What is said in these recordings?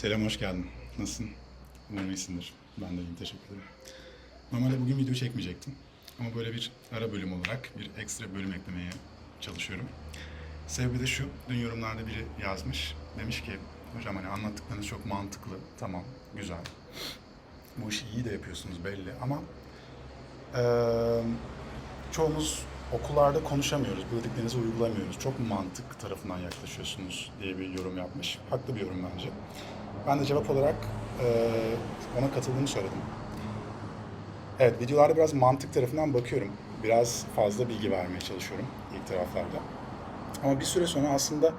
Selam, hoş geldin. Nasılsın? Umarım iyisindir. Ben de iyiyim, teşekkür ederim. Normalde bugün video çekmeyecektim. Ama böyle bir ara bölüm olarak bir ekstra bölüm eklemeye çalışıyorum. Sebebi de şu, dün yorumlarda biri yazmış. Demiş ki, hocam hani anlattıklarınız çok mantıklı, tamam, güzel. Bu işi iyi de yapıyorsunuz belli ama eee, çoğumuz okullarda konuşamıyoruz, bu uygulamıyoruz. Çok mantık tarafından yaklaşıyorsunuz diye bir yorum yapmış. Haklı bir yorum bence. Ben de cevap olarak eee, ona katıldığımı söyledim. Evet, videolarda biraz mantık tarafından bakıyorum. Biraz fazla bilgi vermeye çalışıyorum ilk taraflarda. Ama bir süre sonra aslında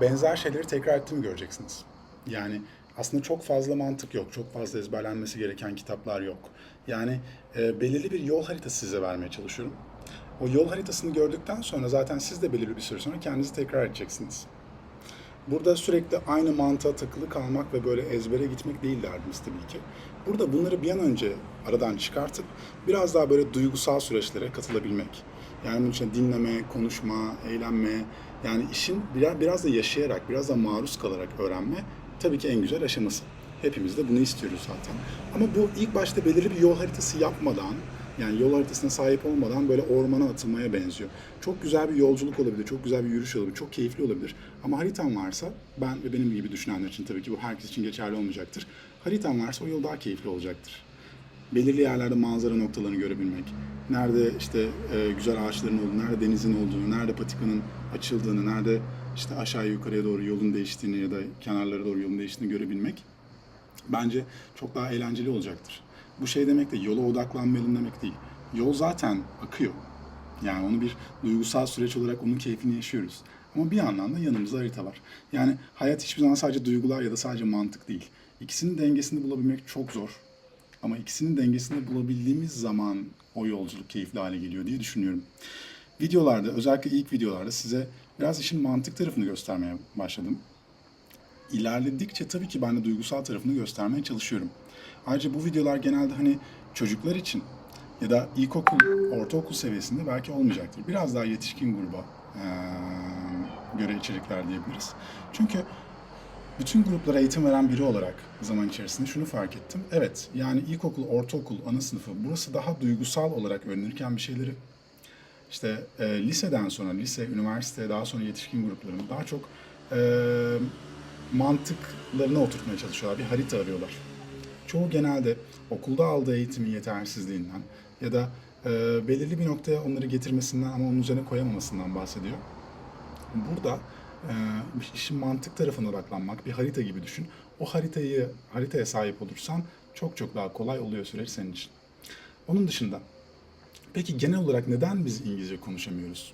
benzer şeyleri tekrar ettiğimi göreceksiniz. Yani aslında çok fazla mantık yok, çok fazla ezberlenmesi gereken kitaplar yok. Yani e, belirli bir yol haritası size vermeye çalışıyorum. O yol haritasını gördükten sonra zaten siz de belirli bir süre sonra kendinizi tekrar edeceksiniz. Burada sürekli aynı mantığa takılı kalmak ve böyle ezbere gitmek değil derdimiz tabii ki. Burada bunları bir an önce aradan çıkartıp biraz daha böyle duygusal süreçlere katılabilmek. Yani bunun için dinleme, konuşma, eğlenme, yani işin biraz, biraz da yaşayarak, biraz da maruz kalarak öğrenme tabii ki en güzel aşaması. Hepimiz de bunu istiyoruz zaten. Ama bu ilk başta belirli bir yol haritası yapmadan, yani yol haritasına sahip olmadan böyle ormana atılmaya benziyor. Çok güzel bir yolculuk olabilir, çok güzel bir yürüyüş olabilir, çok keyifli olabilir. Ama haritan varsa, ben ve benim gibi düşünenler için tabii ki bu herkes için geçerli olmayacaktır. Haritan varsa o yol daha keyifli olacaktır. Belirli yerlerde manzara noktalarını görebilmek, nerede işte e, güzel ağaçların olduğunu, nerede denizin olduğunu, nerede patikanın açıldığını, nerede işte aşağı yukarıya doğru yolun değiştiğini ya da kenarlara doğru yolun değiştiğini görebilmek bence çok daha eğlenceli olacaktır. Bu şey demek de yola odaklanmayalım demek değil. Yol zaten akıyor. Yani onu bir duygusal süreç olarak onun keyfini yaşıyoruz. Ama bir yandan da yanımızda harita var. Yani hayat hiçbir zaman sadece duygular ya da sadece mantık değil. İkisinin dengesini bulabilmek çok zor. Ama ikisinin dengesini bulabildiğimiz zaman o yolculuk keyifli hale geliyor diye düşünüyorum. Videolarda, özellikle ilk videolarda size biraz işin mantık tarafını göstermeye başladım ilerledikçe tabii ki ben de duygusal tarafını göstermeye çalışıyorum. Ayrıca bu videolar genelde hani çocuklar için ya da ilkokul, ortaokul seviyesinde belki olmayacaktır. Biraz daha yetişkin gruba göre içerikler diyebiliriz. Çünkü bütün gruplara eğitim veren biri olarak zaman içerisinde şunu fark ettim. Evet, yani ilkokul, ortaokul, ana sınıfı burası daha duygusal olarak öğrenirken bir şeyleri işte e, liseden sonra, lise, üniversite, daha sonra yetişkin grupların daha çok e, mantıklarına oturtmaya çalışıyorlar. Bir harita arıyorlar. Çoğu genelde okulda aldığı eğitimin yetersizliğinden ya da e, belirli bir noktaya onları getirmesinden ama onun üzerine koyamamasından bahsediyor. Burada e, işin mantık tarafına odaklanmak, bir harita gibi düşün. O haritayı haritaya sahip olursan çok çok daha kolay oluyor süreç senin için. Onun dışında peki genel olarak neden biz İngilizce konuşamıyoruz?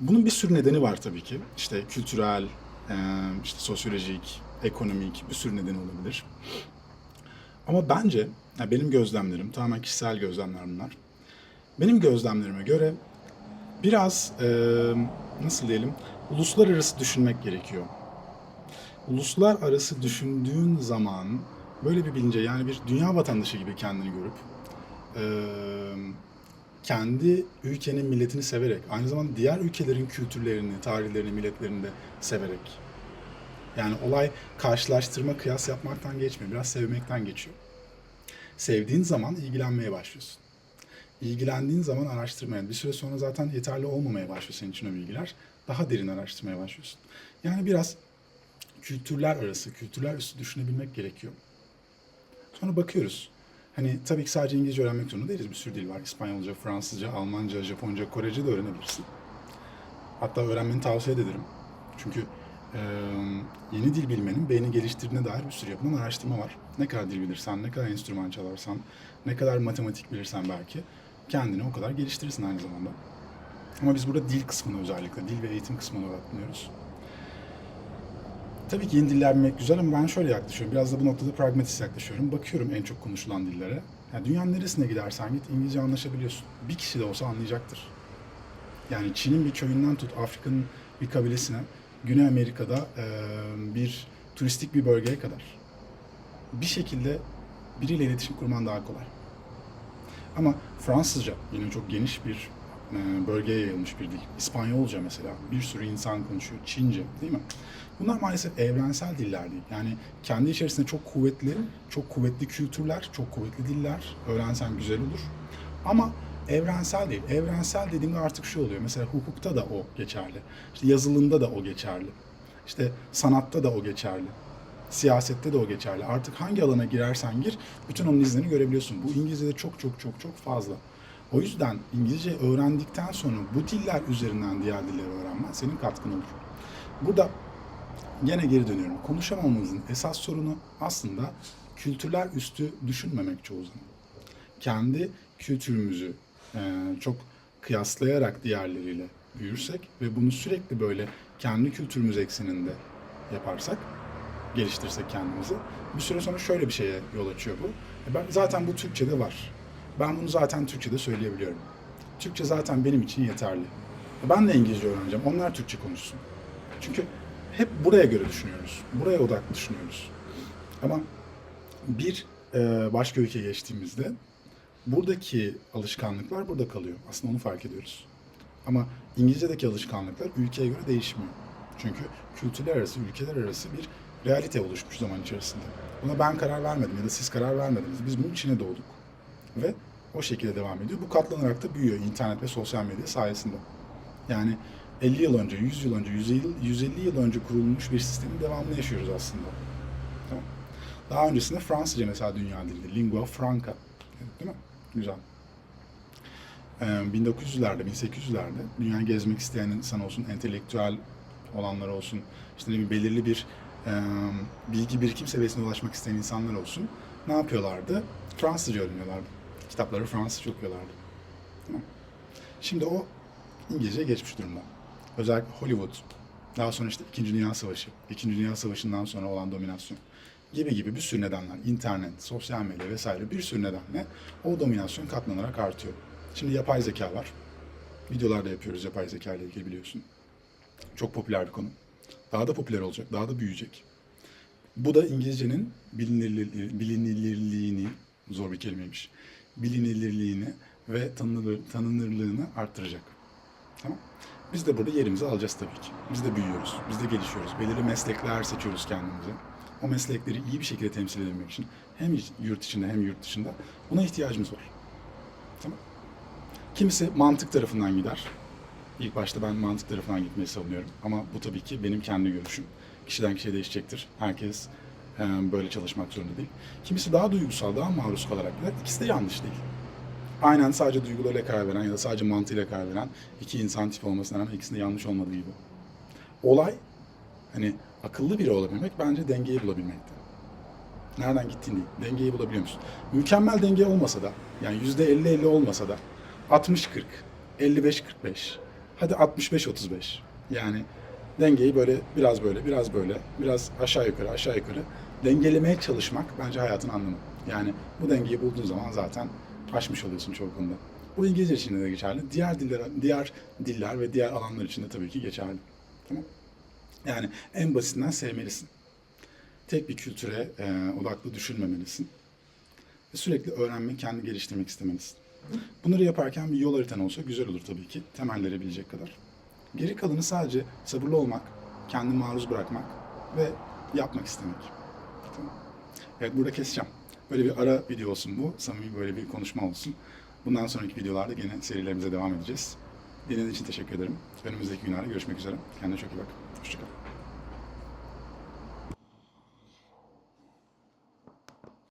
Bunun bir sürü nedeni var tabii ki. İşte kültürel, işte sosyolojik, ekonomik bir sürü nedeni olabilir. Ama bence ya benim gözlemlerim, tamamen kişisel gözlemler bunlar. Benim gözlemlerime göre biraz e, nasıl diyelim, uluslararası düşünmek gerekiyor. Uluslararası düşündüğün zaman böyle bir bilince yani bir dünya vatandaşı gibi kendini görüp e, kendi ülkenin milletini severek, aynı zamanda diğer ülkelerin kültürlerini, tarihlerini, milletlerini de severek. Yani olay karşılaştırma, kıyas yapmaktan geçmiyor. Biraz sevmekten geçiyor. Sevdiğin zaman ilgilenmeye başlıyorsun. İlgilendiğin zaman araştırmaya, bir süre sonra zaten yeterli olmamaya başlıyor senin için o bilgiler. Daha derin araştırmaya başlıyorsun. Yani biraz kültürler arası, kültürler üstü düşünebilmek gerekiyor. Sonra bakıyoruz. Hani tabii ki sadece İngilizce öğrenmek zorunda değiliz. Bir sürü dil var. İspanyolca, Fransızca, Almanca, Japonca, Korece de öğrenebilirsin. Hatta öğrenmeni tavsiye ederim. Çünkü e, yeni dil bilmenin beyni geliştirdiğine dair bir sürü yapılan araştırma var. Ne kadar dil bilirsen, ne kadar enstrüman çalarsan, ne kadar matematik bilirsen belki kendini o kadar geliştirirsin aynı zamanda. Ama biz burada dil kısmına özellikle, dil ve eğitim kısmına odaklanıyoruz. Tabii ki yeni diller güzel ama ben şöyle yaklaşıyorum. Biraz da bu noktada pragmatist yaklaşıyorum. Bakıyorum en çok konuşulan dillere. Yani dünyanın neresine gidersen git İngilizce anlaşabiliyorsun. Bir kişi de olsa anlayacaktır. Yani Çin'in bir köyünden tut Afrika'nın bir kabilesine, Güney Amerika'da e, bir turistik bir bölgeye kadar. Bir şekilde biriyle iletişim kurman daha kolay. Ama Fransızca yine çok geniş bir bölgeye yayılmış bir dil. İspanyolca mesela bir sürü insan konuşuyor. Çince değil mi? Bunlar maalesef evrensel diller değil. Yani kendi içerisinde çok kuvvetli, çok kuvvetli kültürler, çok kuvvetli diller. Öğrensen güzel olur. Ama evrensel değil. Evrensel dediğimde artık şu oluyor. Mesela hukukta da o geçerli. İşte yazılımda da o geçerli. İşte sanatta da o geçerli. Siyasette de o geçerli. Artık hangi alana girersen gir, bütün onun izlerini görebiliyorsun. Bu İngilizce'de çok çok çok çok fazla. O yüzden İngilizce öğrendikten sonra bu diller üzerinden diğer dilleri öğrenmen senin katkın olur. Burada gene geri dönüyorum. Konuşamamamızın esas sorunu aslında kültürler üstü düşünmemek çoğu zaman. Kendi kültürümüzü e, çok kıyaslayarak diğerleriyle büyürsek ve bunu sürekli böyle kendi kültürümüz ekseninde yaparsak, geliştirsek kendimizi, bir süre sonra şöyle bir şeye yol açıyor bu. E Ben, zaten bu Türkçe'de var. Ben bunu zaten Türkçe'de söyleyebiliyorum. Türkçe zaten benim için yeterli. Ben de İngilizce öğreneceğim. Onlar Türkçe konuşsun. Çünkü hep buraya göre düşünüyoruz. Buraya odaklı düşünüyoruz. Ama bir e, başka ülkeye geçtiğimizde buradaki alışkanlıklar burada kalıyor. Aslında onu fark ediyoruz. Ama İngilizce'deki alışkanlıklar ülkeye göre değişmiyor. Çünkü kültürler arası, ülkeler arası bir realite oluşmuş zaman içerisinde. Buna ben karar vermedim ya da siz karar vermediniz. Biz bunun içine doğduk. Ve o şekilde devam ediyor. Bu katlanarak da büyüyor internet ve sosyal medya sayesinde. Yani 50 yıl önce, 100 yıl önce, 150 yıl, 150 yıl önce kurulmuş bir sistemin devamını yaşıyoruz aslında. Tamam. Daha öncesinde Fransızca mesela dünya diliydi. Lingua franca. Değil mi? Güzel. Ee, 1900'lerde, 1800'lerde dünyayı gezmek isteyen insan olsun, entelektüel olanlar olsun, işte ne bileyim belirli bir e, bilgi birikim seviyesine ulaşmak isteyen insanlar olsun. Ne yapıyorlardı? Fransızca öğreniyorlardı. Kitapları Fransızca okuyorlardı. Tamam. Şimdi o İngilizce geçmiş durumda. Özellikle Hollywood, daha sonra işte İkinci Dünya Savaşı, İkinci Dünya Savaşı'ndan sonra olan dominasyon gibi gibi bir sürü nedenler, internet, sosyal medya vesaire bir sürü nedenle o dominasyon katlanarak artıyor. Şimdi yapay zeka var. Videolarda yapıyoruz yapay zeka ile ilgili biliyorsun. Çok popüler bir konu. Daha da popüler olacak, daha da büyüyecek. Bu da İngilizcenin bilinirli- bilinilirliğini, zor bir kelimeymiş, bilinilirliğini ve tanınır, tanınırlığını arttıracak. Tamam. Biz de burada yerimizi alacağız tabii ki. Biz de büyüyoruz, biz de gelişiyoruz. Belirli meslekler seçiyoruz kendimize. O meslekleri iyi bir şekilde temsil edebilmek için hem yurt içinde hem yurt dışında buna ihtiyacımız var. Tamam. Kimisi mantık tarafından gider. İlk başta ben mantık tarafından gitmeyi savunuyorum. Ama bu tabii ki benim kendi görüşüm. Kişiden kişiye değişecektir. Herkes böyle çalışmak zorunda değil. Kimisi daha duygusal, daha maruz kalarak gider. İkisi de yanlış değil. Aynen sadece duygularıyla karar veren ya da sadece mantığıyla karar veren iki insan tipi olmasına rağmen ikisinde yanlış olmadığı gibi. Olay hani akıllı biri olabilmek bence dengeyi bulabilmekte. Nereden gittiğin değil, dengeyi bulabiliyor musun? Mükemmel denge olmasa da, yani yüzde 50-50 olmasa da 60-40, 55-45, hadi 65-35. Yani dengeyi böyle biraz böyle, biraz böyle, biraz aşağı yukarı, aşağı yukarı dengelemeye çalışmak bence hayatın anlamı. Yani bu dengeyi bulduğun zaman zaten aşmış oluyorsun çoğu. Bu İngilizce için de geçerli. Diğer diller, diğer diller ve diğer alanlar için de tabii ki geçerli. Tamam? Yani en basitinden sevmelisin. Tek bir kültüre e, odaklı düşünmemelisin. Sürekli öğrenmek, kendini geliştirmek istemelisin. Bunları yaparken bir yol haritan olsa güzel olur tabii ki. Temelleri bilecek kadar. Geri kalanı sadece sabırlı olmak, kendini maruz bırakmak ve yapmak istemek. Evet burada keseceğim. Böyle bir ara video olsun bu. Samimi böyle bir konuşma olsun. Bundan sonraki videolarda gene serilerimize devam edeceğiz. Dinlediğiniz için teşekkür ederim. Önümüzdeki günlerde görüşmek üzere. Kendine çok iyi bak. Hoşçakal.